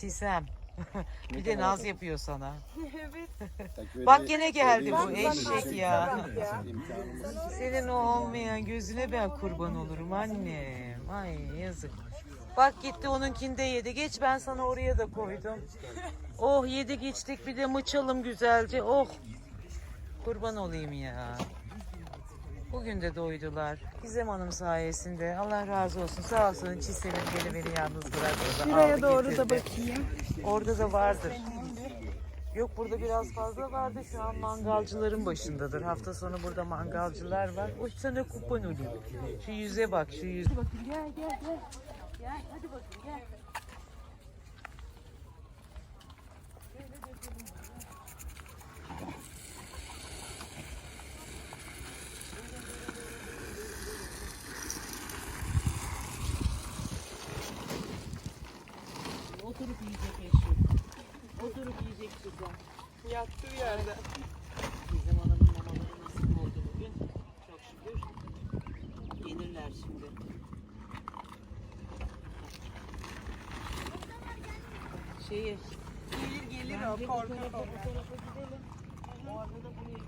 Çisem. bir de naz yapıyor sana. Evet. Bak yine geldi bu eşek ya. Ya. Senin o olmayan gözüne ben kurban olurum annem. Ay yazık. Bak gitti onunkinde yedi. Geç ben sana oraya da koydum. Oh yedi geçtik bir de mıçalım güzelce. Oh. Kurban olayım ya. Bugün de doydular. Gizem Hanım sayesinde. Allah razı olsun. Sağ olsun Çisel'in beni beni yalnız bırakmadı. Şuraya doğru da bakayım. Orada da vardır. Yok burada biraz fazla vardı. Şu an mangalcıların başındadır. Hafta sonu burada mangalcılar var. O sana kupon oluyor. Şu yüze bak şu yüz. Gel gel gel. Gel hadi bakın gel. Oturup yiyecek eşi. Oturup yiyecek kızım. Yattığı yerde. Bizim hanımın mamaları nasıl oldu bugün? Çok şükür. Yenirler şimdi. Şeyi. Gelir gelir o korku. O arada buraya